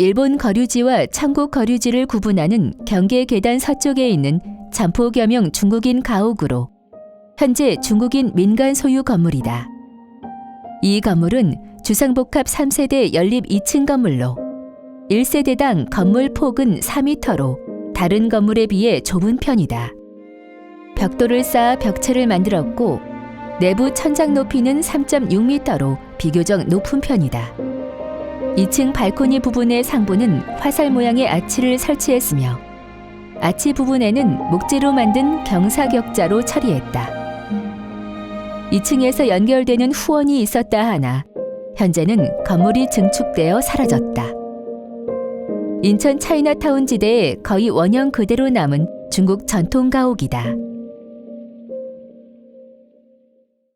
일본 거류지와 천국 거류지를 구분하는 경계 계단 서쪽에 있는 점포 겸용 중국인 가옥으로 현재 중국인 민간 소유 건물이다. 이 건물은 주상복합 3세대 연립 2층 건물로 1세대당 건물 폭은 4m로 다른 건물에 비해 좁은 편이다. 벽돌을 쌓아 벽체를 만들었고 내부 천장 높이는 3.6m로 비교적 높은 편이다. 2층 발코니 부분의 상부는 화살 모양의 아치를 설치했으며 아치 부분에는 목재로 만든 경사격자로 처리했다. 2층에서 연결되는 후원이 있었다 하나 현재는 건물이 증축되어 사라졌다. 인천 차이나타운 지대에 거의 원형 그대로 남은 중국 전통 가옥이다.